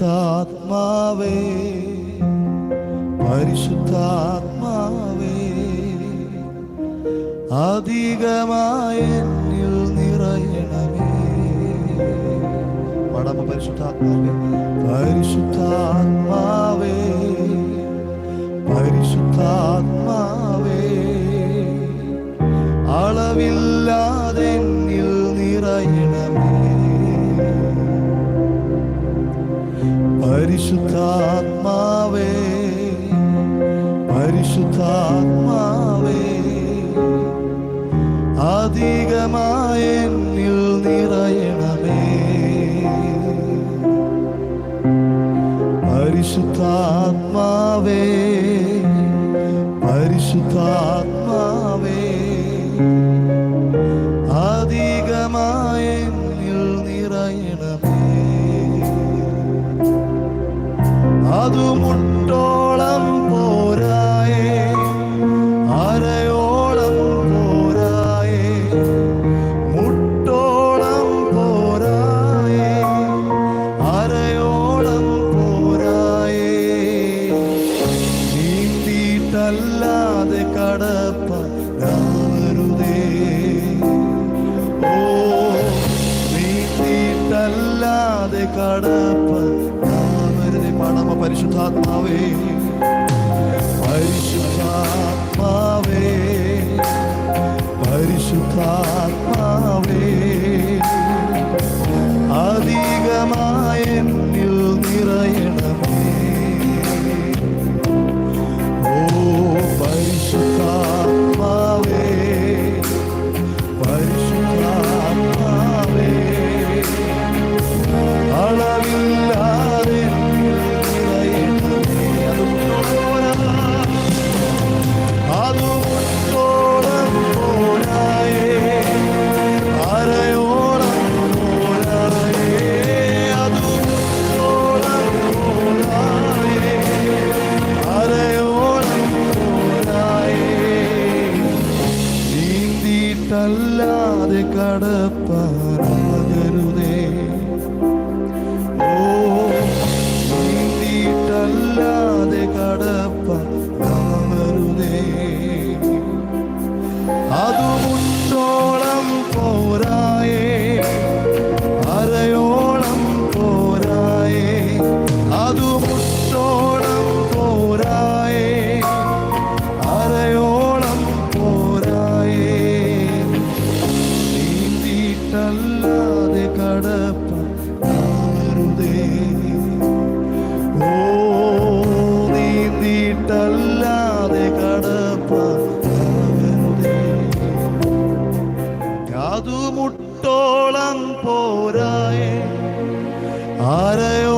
പരിശുദ്ധാത്മാവേ പരിശുദ്ധാത്മാവേ അധികമായ എന്നിൽ നിറയണമേ. പരിശുദ്ധാത്മാവേ? പരിശുദ്ധാത്മാവേ പരിശുദ്ധാത്മ പരിശുദ്ധാത്മാവേ പരിശുദ്ധാത്മാവേ അധികമായ എന്നിൽ നിറയണമേ. പരിശുദ്ധാത്മാവേ പരിശുദ്ധാ காது முட்டோ പരിശുദ്ധാത്മാവേ പരിശുദ്ധാത്മാവേ പരിശുദ്ധാത്മാവേ അധികമായി கடப்பாரா. മുട്ടോളം പോരായ. ആരയോ